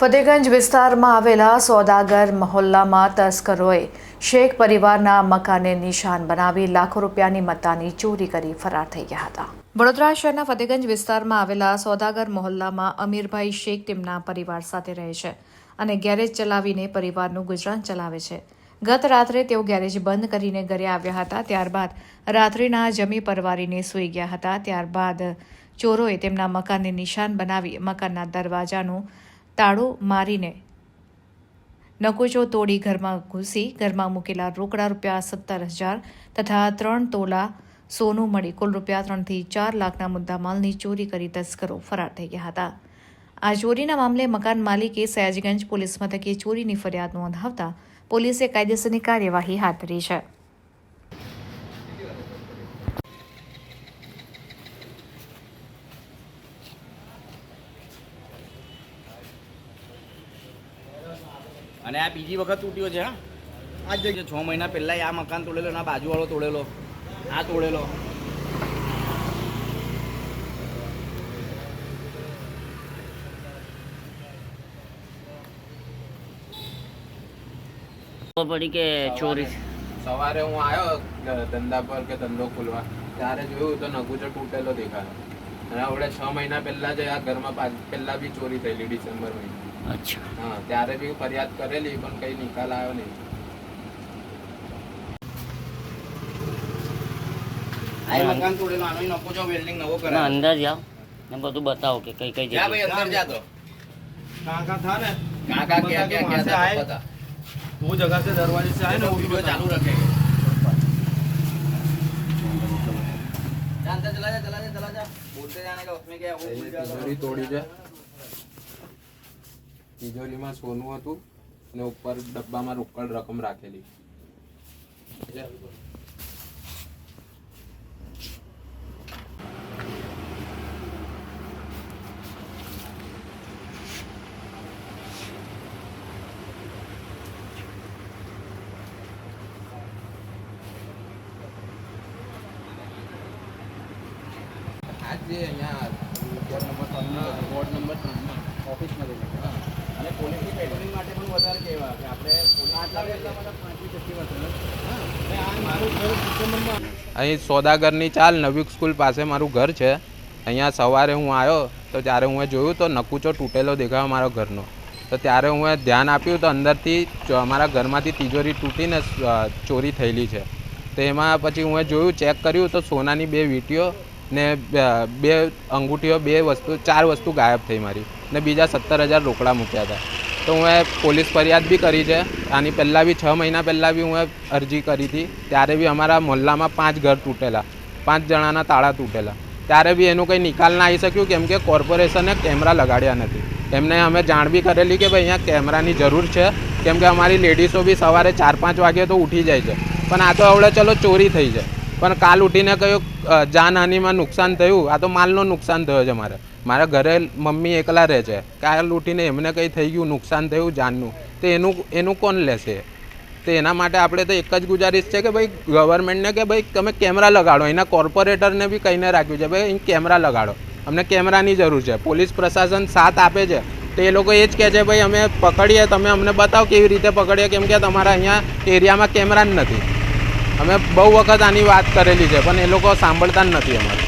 ફતેગંજ વિસ્તારમાં આવેલા સોદાગર મહોલ્લામાં તસ્કરોએ શેખ પરિવારના મકાને નિશાન બનાવી લાખો રૂપિયાની મત્તાની ચોરી કરી ફરાર થઈ ગયા હતા. વડોદરા શહેરના ફતેગંજ વિસ્તારમાં આવેલા સોદાગર મહોલ્લામાં અમીરભાઈ શેખ તેમના પરિવાર સાથે રહે છે અને ગેરેજ ચલાવીને પરિવારનું ગુજરાન ચલાવે છે. ગત રાત્રે તેઓ ગેરેજ બંધ કરીને ઘરે આવ્યા હતા, ત્યારબાદ રાત્રિના જમી પરવારીને સૂઈ ગયા હતા, ત્યારબાદ ચોરોએ તેમના મકાનને નિશાન બનાવી મકાનના દરવાજાનું તાળું મારીને નકુચો તોડી ઘરમાં ઘૂસી ઘરમાં મૂકેલા રોકડા રૂપિયા સત્તર હજાર તથા ત્રણ તોલા સોનું મળી કુલ રૂપિયા ત્રણથી ચાર લાખના મુદ્દામાલની ચોરી કરી તસ્કરો ફરાર થઈ ગયા હતા. આ ચોરીના મામલે મકાન માલિકે સયાજીગંજ પોલીસ મથકે ચોરીની ફરિયાદ નોંધાવતા પોલીસે કાયદેસરની કાર્યવાહી હાથ ધરી છે. અને આ બીજી વખત તૂટ્યો છે હા? આ જગ્યા છ મહિના પહેલાં આ મકાન તોડેલો અને આ બાજુવાળો તોડેલો. આ તોડેલો. પડી કે ચોરી. સવારે હું આવ્યો ધંધા પર કે ધંધો ખોલવા ત્યારે જોયું તો નગુચર તૂટેલો દેખાયો. અને આપણે છ મહિના પહેલા જ આ ઘરમાં પહેલા બી ચોરી થયેલી ડિસેમ્બર મહિને અચ્છા હા ત્યારે બી ફરિયાદ કરેલી પણ કઈ નિકાલ આવ્યો નહીં મકાન તોડેલો આનો નકો જો વેલ્ડિંગ નવો કરાવ અંદર જાઓ ને બધું બતાવો કે કઈ કઈ જગ્યાએ ભાઈ અંદર જા તો કાકા થા ને કાકા કે કે કે બતા હું જગહ સે દરવાજે સે આય ને વીડિયો ચાલુ રખે अंदर चला जा चला जा चला जा बोलते जाने का उसमें क्या वो तोड़ी जाए તિજોરીમાં સોનું હતું અને ઉપર ડબ્બામાં રોકડ રકમ રાખેલી. આજે અહીંયા નંબર ત્રણમાં વોર્ડ નંબર ત્રણમાં ઓફિસમાં જઈને અને પોલીસની પેટ્રોલિંગ માટે પણ વધારે કહેવા કે આપણે અહીં સોદાગરની ચાલ નવી સ્કૂલ પાસે મારું ઘર છે. અહીંયા સવારે હું આવ્યો તો ત્યારે હું જોયું તો નકુચો તૂટેલો દેખાયો મારો ઘરનો. તો ત્યારે હું ધ્યાન આપ્યું તો અંદરથી મારા અમારા ઘરમાંથી તિજોરી તૂટીને ચોરી થયેલી છે. તો એમાં પછી હું જોયું ચેક કર્યું તો સોનાની બે વીંટીઓ ને બે અંગૂઠીઓ બે વસ્તુ ચાર વસ્તુ ગાયબ થઈ મારી. ને બીજા સત્તર હજાર રોકડા મૂક્યા હતા. તો હું એ પોલીસ ફરિયાદ બી કરી છે. આની પહેલાં બી છ મહિના પહેલાં બી હું અરજી કરી હતી. ત્યારે બી અમારા મોહલ્લામાં પાંચ ઘર તૂટેલા, પાંચ જણાના તાળા તૂટેલા. ત્યારે બી એનું કંઈ નિકાલ ના આવી શક્યું કેમ કે કોર્પોરેશને કેમેરા લગાડ્યા નથી. એમને અમે જાણ બી કરેલી કે ભાઈ અહીંયા કેમેરાની જરૂર છે. કેમ કે અમારી લેડીઝો બી સવારે ચાર પાંચ વાગે તો ઉઠી જાય છે. પણ આ તો હવે ચલો ચોરી થઈ છે પણ કાલ ઉઠીને કહ્યું જાનહાનિમાં નુકસાન થયું. આ તો માલનો નુકસાન થયો છે મારે. મારા ઘરે મમ્મી એકલા રહે છે. કાલ ઉઠીને એમને કંઈ થઈ ગયું, નુકસાન થયું જાનનું તો એનું એનું કોણ લેશે? તો એના માટે આપણે તો એક જ ગુજારિશ છે કે ભાઈ, ગવર્મેન્ટને કે ભાઈ, તમે કેમેરા લગાડો. એના કોર્પોરેટરને બી કહીને રાખ્યું છે, ભાઈ, અહીં કેમેરા લગાડો. અમને કેમેરાની જરૂર છે. પોલીસ પ્રશાસન સાથ આપે છે. તો એ લોકો એ જ કહે છે, ભાઈ, અમે પકડીએ. તમે અમને બતાવો કેવી રીતે પકડીએ? કેમ કે તમારા અહીંયા એરિયામાં કેમેરા જ નથી. અમે બહુ વખત આની વાત કરેલી છે પણ એ લોકો સાંભળતા જ નથી અમારે.